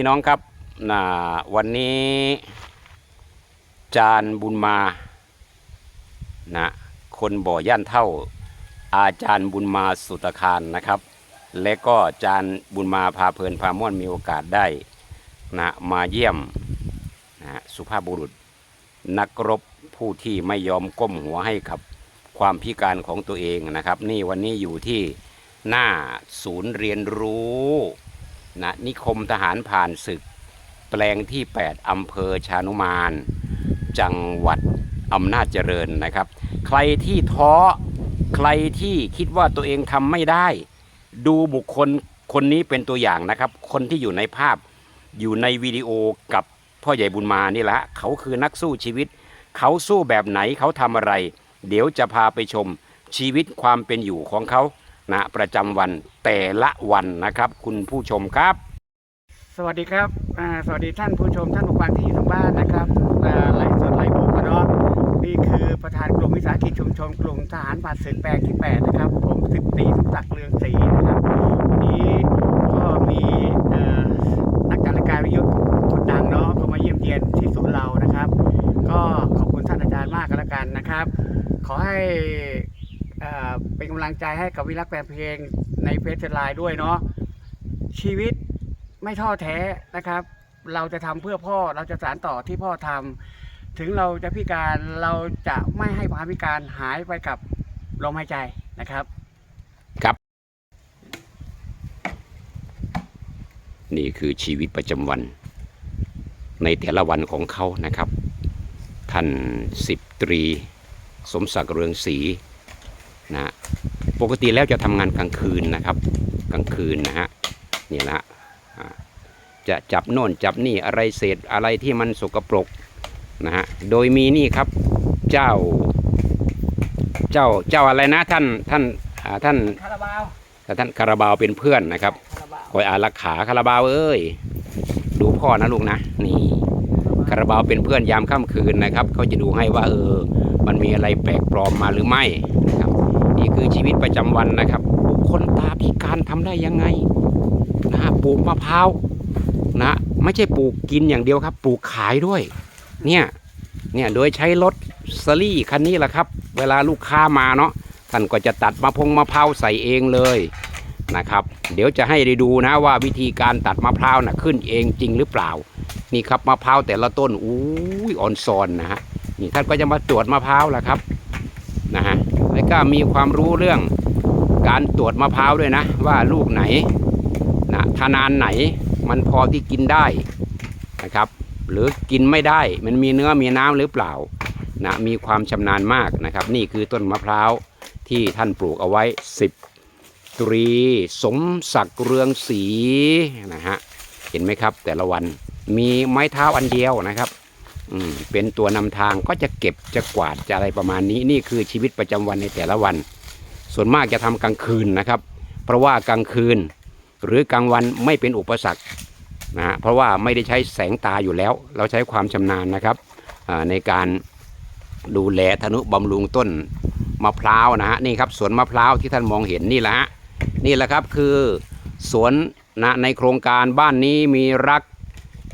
พี่น้องครับนะวันนี้ จานบุญมานะคนบ่อย่านเท่า อาจารย์บุญมาสุตคารนะครับ และก็จานบุญมาพาเพลินพาม่วนมีโอกาสได้นะมาเยี่ยมนะสุภาพบุรุษ นักรบผู้ที่ไม่ยอมก้มหัวให้กับความพิการของตัวเองนะครับ นี่วันนี้อยู่ที่หน้าศูนย์เรียนรู้ นะนิคมทหารผ่านศึก แปลงที่ 8 อำเภอชานุมาน จังหวัดอำนาจเจริญนะครับ ใครที่ท้อใครที่คิดว่าตัวเองทำไม่ได้ ดูบุคคลคนนี้เป็นตัวอย่างนะครับ คนที่อยู่ในภาพอยู่ในวิดีโอกับพ่อใหญ่บุญมานี่แหละเขาคือนักสู้ชีวิต เขาสู้แบบไหนเขาทำอะไร เดี๋ยวจะพาไปชมชีวิตความเป็นอยู่ของเขา นะประจำวันแต่ละวันนะครับ คุณผู้ชมครับ สวัสดีครับสวัสดีท่านผู้ชมท่านผู้ฟังที่อยู่ทางบ้านนะครับไลฟ์สดไลฟ์บุ๊กเนาะนี่คือประธานกลุ่มวิสาหกิจชุมชนกลุ่มทหารผ่านศึกแปลงที่ 8 นะครับ ผมสิบตีสมศักดิ์เรืองศรีนะครับวันนี้ก็มีนักจัดรายการวิทยุคนดังเนาะก็มาเยี่ยมเยียนที่ศูนย์เรานะครับ ก็ขอบคุณท่านอาจารย์มากกันแล้วกันนะครับ ขอให้ เป็นกำลังใจให้กับวิรักแฟนเพลงในเฟซไลน์ด้วยเนาะชีวิตไม่ท้อแท้นะครับ เราจะทำเพื่อพ่อเราจะสานต่อที่พ่อทำถึงเราจะพิการเราจะไม่ให้ความพิการหายไปกับลมหายใจนะครับ ครับ นี่คือชีวิตประจำวัน ในแต่ละวันของเขานะครับ ท่านสิบตรี สมศักดิ์เรืองศรี นะปกติแล้วจะทำงานกลางคืนนะครับ กลางคืนนะฮะนี่ละอ่าจะจับโน่นจับนี่อะไรเศษอะไรที่มันสกปรกนะฮะโดยมีนี่ครับเจ้า เจ้าเจ้าอะไรนะท่านท่านอ่าท่านคาราบาวแต่ท่านคาราบาวเป็นเพื่อนนะครับคาราบาวคอยอารักขาคาราบาวเอ้ยดูพ่อนะลูกนะนี่คาราบาวเป็นเพื่อนยามค่ำคืนนะครับเขาจะดูให้ว่าเออมันมีอะไรแปลกปลอมมาหรือไม่นะครับ นี่คือชีวิตประจำวันนะครับ บุคคลตาพิการทำได้ยังไงนะฮะปลูกมะพร้าวนะไม่ใช่ปลูกกินอย่างเดียวครับ ปลูกขายด้วย เนี่ยเนี่ยโดยใช้รถสลี่คันนี้แหละครับ เวลาลูกค้ามาเนาะท่านก็จะตัดมะพงมะพร้าวใส่เองเลยนะครับ เดี๋ยวจะให้ได้ดูนะว่าวิธีการตัดมะพร้าวนะขึ้นเองจริงหรือเปล่า นี่ครับมะพร้าวแต่ละต้นอู้ยอ่อนซอนนะฮะนี่ท่านก็จะมาตรวจมะพร้าวแหละครับนะฮะ ก็มีความรู้เรื่องการตรวจมะพร้าวด้วยนะ ว่าลูกไหนนะทานานไหนมันพอที่กินได้นะครับ หรือกินไม่ได้มันมีเนื้อมีน้ำหรือเปล่านะมีความชำนาญมากนะครับ นี่คือต้นมะพร้าวที่ท่านปลูกเอาไว้ 10 ตรี สมศักดิ์เรืองศรีนะฮะเห็นไหมครับ แต่ละวันมีไม้เท้าอันเดียวนะครับ เป็นตัวนำทางก็จะเก็บจะกวาดจะอะไรประมาณนี้ นี่คือชีวิตประจำวันในแต่ละวัน ส่วนมากจะทำกลางคืนนะครับ เพราะว่ากลางคืน หรือกลางวันไม่เป็นอุปสรรคนะเพราะว่าไม่ได้ใช้แสงตาอยู่แล้ว เราใช้ความชำนาญนะครับในการดูแลธนุบำรุงต้นมะพร้าวนะฮะนี่ครับสวนมะพร้าวที่ท่านมองเห็นนี่แหละฮะนี่แหละครับคือสวนนะในโครงการบ้านนี้มีรัก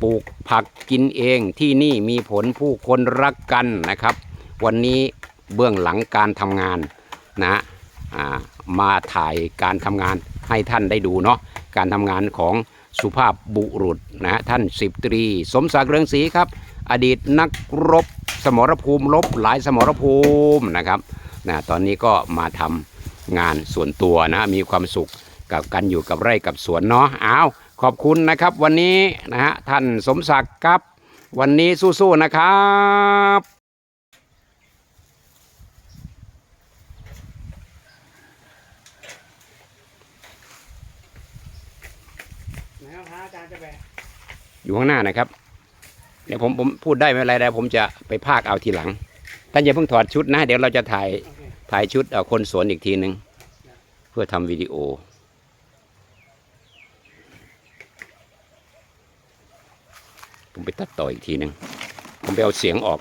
ปลูกผักกินเองที่นี่มีผลผู้คนรักกันนะครับ วันนี้เบื้องหลังการทำงานนะามาถ่ายการทำงานให้ท่านได้ดูเนาะการทำงานของสุภาพบุรุษนะฮะท่านสิบตรี สมศักดิ์เรืองศรีครับ อดีตนักรบสมรภูมิรบหลายสมรภูมินะครับนะตอนนี้ก็มาทำงานส่วนตัวนะมีความสุขกับกันอยู่กับไร่กับสวนเนาะอ้าว ขอบคุณนะครับ วันนี้นะฮะท่านสมศักดิ์ครับ วันนี้สู้ๆนะครับนะครับพระอาจารย์จะแบกอยู่ข้างหน้านะครับเดี๋ยวผมผมพูดได้ไม่เป็นไรแต่ผมจะไปพากเอาทีหลังท่านอย่าเพิ่งถอดชุดนะ เดี๋ยวเราจะถ่ายโอเคถ่ายชุดเอาคนสวนอีกทีหนึ่งเพื่อทำวิดีโอ ผมไปตัดต่ออีกทีหนึ่งผมไปเอาเสียงออก